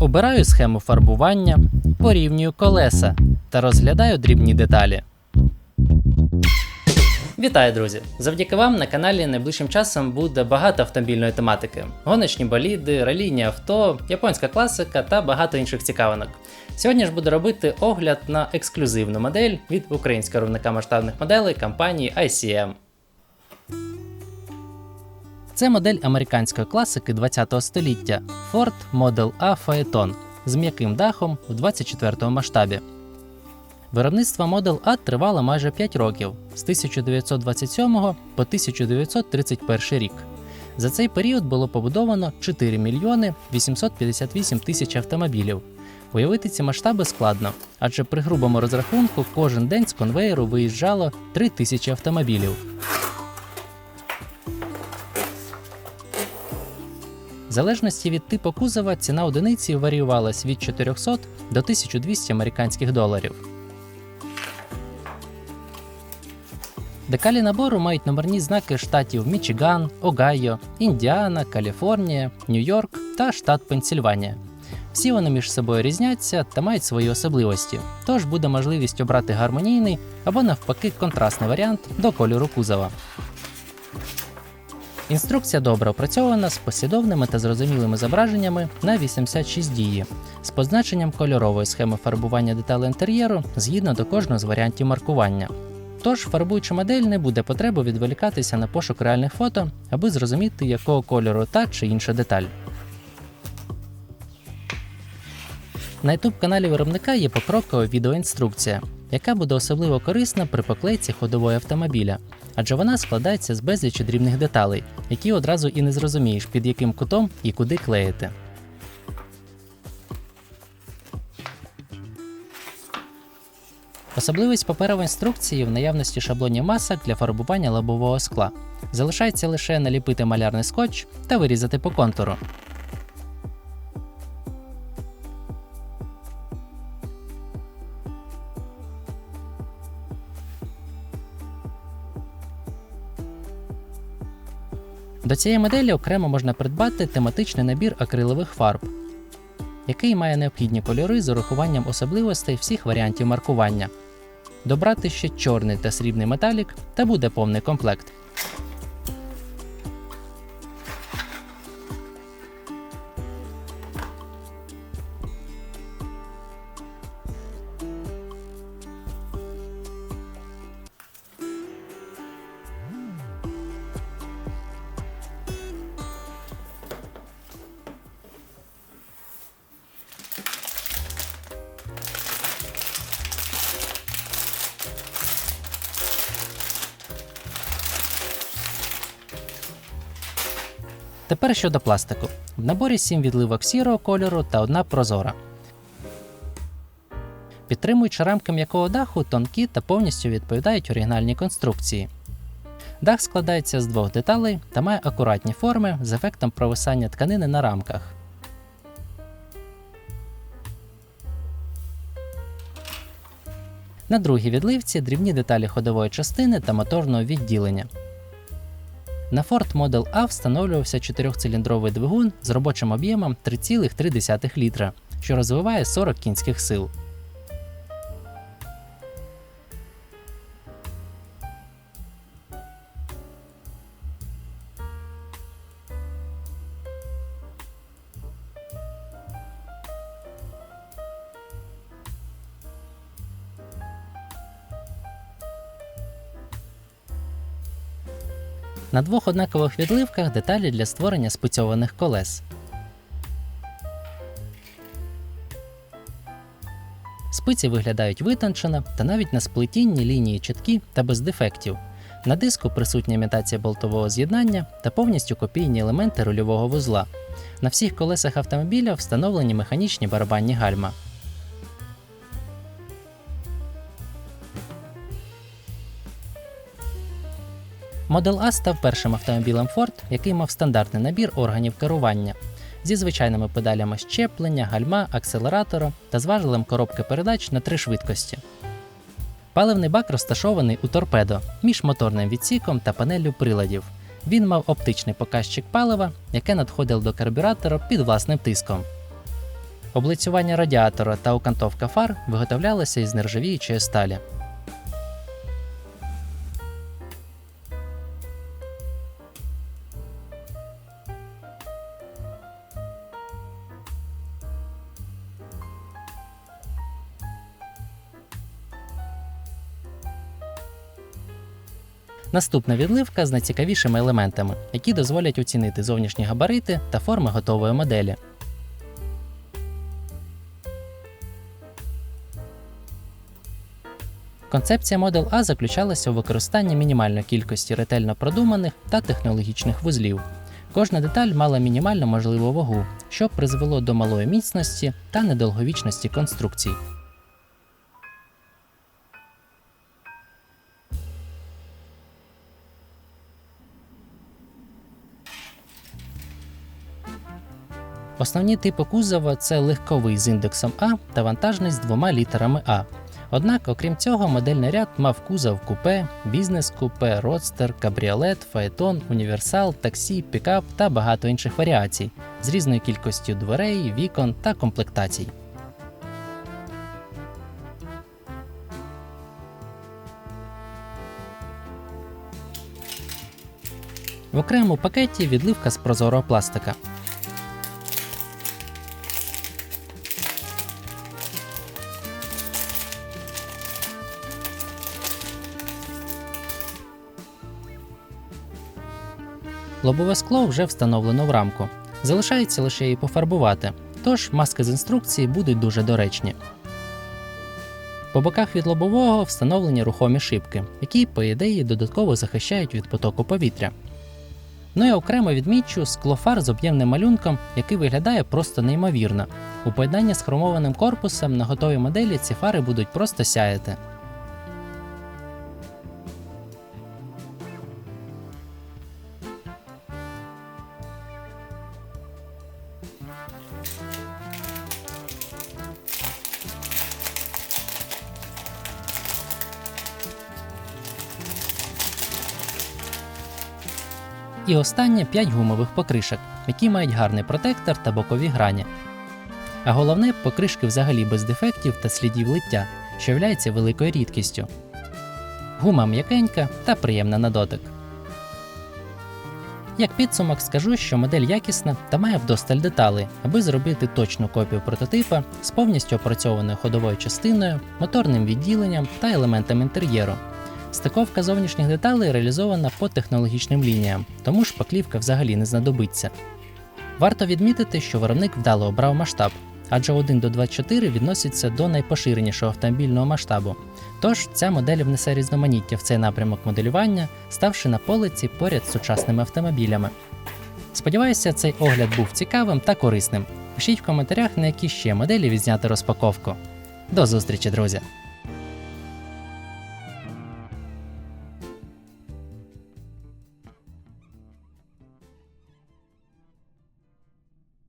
Обираю схему фарбування, порівнюю колеса та розглядаю дрібні деталі. Вітаю, друзі! Завдяки вам на каналі найближчим часом буде багато автомобільної тематики: гоночні боліди, ралійні авто, японська класика та багато інших цікавинок. Сьогодні ж буду робити огляд на ексклюзивну модель від українського виробника масштабних моделей компанії ICM. Це модель американської класики 20 століття Ford Model A Phaeton з м'яким дахом в 24-му масштабі. Виробництво Model A тривало майже 5 років з 1927 по 1931 рік. За цей період було побудовано 4 мільйони 858 тисяч автомобілів. Уявити ці масштаби складно, адже при грубому розрахунку кожен день з конвеєру виїжджало 3 тисячі автомобілів. В залежності від типу кузова ціна одиниці варіювалась від 400 до 1200 американських доларів. Декалі набору мають номерні знаки штатів Мічиган, Огайо, Індіана, Каліфорнія, Нью-Йорк та штат Пенсільванія. Всі вони між собою різняться та мають свої особливості, тож буде можливість обрати гармонійний або навпаки контрастний варіант до кольору кузова. Інструкція добре опрацьована з послідовними та зрозумілими зображеннями на 86 дії, з позначенням кольорової схеми фарбування деталей інтер'єру згідно до кожного з варіантів маркування. Тож, фарбуючи модель, не буде потреби відволікатися на пошук реальних фото, аби зрозуміти, якого кольору та чи інша деталь. На youtube каналі виробника є покрокова відеоінструкція, яка буде особливо корисна при поклейці ходової автомобіля, адже вона складається з безлічі дрібних деталей, які одразу і не зрозумієш, під яким кутом і куди клеїти. Особливість паперової інструкції в наявності шаблонів масок для фарбування лобового скла. Залишається лише наліпити малярний скотч та вирізати по контуру. До цієї моделі окремо можна придбати тематичний набір акрилових фарб, який має необхідні кольори з урахуванням особливостей всіх варіантів маркування. Добрати ще чорний та срібний металік та буде повний комплект. Тепер щодо пластику. В наборі 7 відливок сірого кольору та одна прозора. Підтримуючи рамки м'якого даху, тонкі та повністю відповідають оригінальній конструкції. Дах складається з двох деталей та має акуратні форми з ефектом провисання тканини на рамках. На другій відливці дрібні деталі ходової частини та моторного відділення. На Ford Model A встановлювався 4-циліндровий двигун з робочим об'ємом 3,3 літра, що розвиває 40 кінських сил. На двох однакових відливках деталі для створення спецьованих колес. Спиці виглядають витончено та навіть на сплетінні лінії чіткі та без дефектів. На диску присутня імітація болтового з'єднання та повністю копійні елементи рульового вузла. На всіх колесах автомобіля встановлені механічні барабанні гальма. Model A став першим автомобілем Ford, який мав стандартний набір органів керування зі звичайними педалями щеплення, гальма, акселератора та зважелем коробки передач на три швидкості. Паливний бак розташований у торпедо між моторним відсіком та панеллю приладів. Він мав оптичний показчик палива, яке надходило до карбюратора під власним тиском. Облицювання радіатора та окантовка фар виготовлялися із нержавіючої сталі. Наступна відливка з найцікавішими елементами, які дозволять оцінити зовнішні габарити та форми готової моделі. Концепція Model A заключалася у використанні мінімальної кількості ретельно продуманих та технологічних вузлів. Кожна деталь мала мінімально можливу вагу, що призвело до малої міцності та недовговічності конструкцій. Основні типи кузова це легковий з індексом А та вантажний з двома літерами А. Однак, окрім цього, модельний ряд мав кузов купе, бізнес-купе, родстер, кабріолет, фаетон, універсал, таксі, пікап та багато інших варіацій з різною кількістю дверей, вікон та комплектацій. В окремому пакеті відливка з прозорого пластика. Лобове скло вже встановлено в рамку. Залишається лише її пофарбувати, тож маски з інструкції будуть дуже доречні. По боках від лобового встановлені рухомі шибки, які, по ідеї, додатково захищають від потоку повітря. Ну і окремо відмічу склофар з об'ємним малюнком, який виглядає просто неймовірно. У поєднанні з хромованим корпусом на готовій моделі ці фари будуть просто сяяти. І останнє 5 гумових покришок, які мають гарний протектор та бокові грані. А головне, покришки взагалі без дефектів та слідів лиття, що являється великою рідкістю. Гума м'якенька та приємна на дотик. Як підсумок скажу, що модель якісна та має вдосталь деталей, аби зробити точну копію прототипа з повністю опрацьованою ходовою частиною, моторним відділенням та елементами інтер'єру. Стиковка зовнішніх деталей реалізована по технологічним лініям, тому шпаклівка взагалі не знадобиться. Варто відмітити, що виробник вдало обрав масштаб, адже 1 до 24 відноситься до найпоширенішого автомобільного масштабу. Тож ця модель внесе різноманіття в цей напрямок моделювання, ставши на полиці поряд з сучасними автомобілями. Сподіваюся, цей огляд був цікавим та корисним. Пишіть в коментарях, на які ще моделі відзняти розпаковку. До зустрічі, друзі!